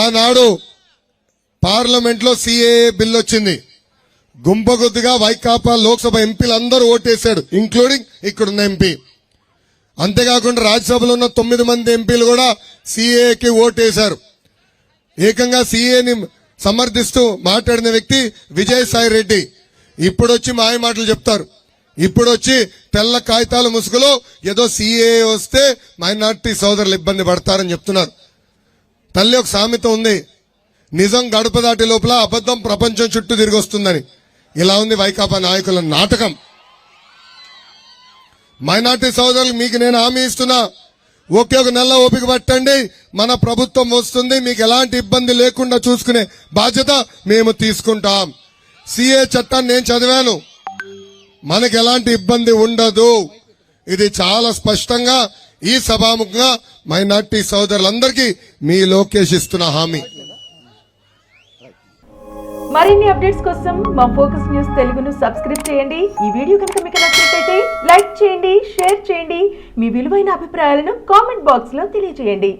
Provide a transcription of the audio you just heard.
ఆనాడు పార్లమెంట్లో CAA bill వచ్చింది. గుంపగుద్దుగా వైకాపా లోక్సభ ఎంపీలు అందరూ ఓటేశాడు ఇంక్లూడింగ్ ఇక్కడున్న ఎంపీ. అంతేకాకుండా రాజ్యసభలో ఉన్న తొమ్మిది మంది ఎంపీలు కూడా సిఏకి ఓటేశారు. ఏకంగా సిఏని సమర్థిస్తూ మాట్లాడిన వ్యక్తి విజయసాయి రెడ్డి. ఇప్పుడు వచ్చి మాయ మాటలు చెప్తారు. ఇప్పుడు వచ్చి తెల్ల కాగితాల ముసుగులో ఏదో సిఏ వస్తే మైనార్టీ సోదరులు ఇబ్బంది పడతారని చెప్తున్నారు. తల్లి ఒక సామెత ఉంది. నిజం గడప దాటి లోపల అబద్ధం ప్రపంచం చుట్టూ తిరిగి వస్తుందని. ఇలా ఉంది వైకాపా నాయకుల నాటకం. మైనార్టీ సోదరులు మీకు నేను హామీ ఇస్తున్నా. ఒకే ఒక నెల ఓపిక పట్టండి. మన ప్రభుత్వం వస్తుంది. మీకు ఎలాంటి ఇబ్బంది లేకుండా చూసుకునే బాధ్యత మేము తీసుకుంటాం. సిఏ చట్టాన్ని నేను చదివాను. మనకి ఎలాంటి ఇబ్బంది ఉండదు. ఇది చాలా స్పష్టంగా ఈ సభాముఖంగా మైనార్టీ సోదరులందరికీ మీ లోకేష్ ఇస్తున్న హామీ. మరిన్ని అప్డేట్స్ కోసం మా ఫోకస్ న్యూస్ తెలుగును సబ్స్క్రైబ్ చేయండి. ఈ వీడియో కనుక మీకు నచ్చినట్లయితే లైక్ చేయండి షేర్ చేయండి. మీ విలువైన అభిప్రాయాలను కామెంట్ బాక్స్లో తెలియజేయండి.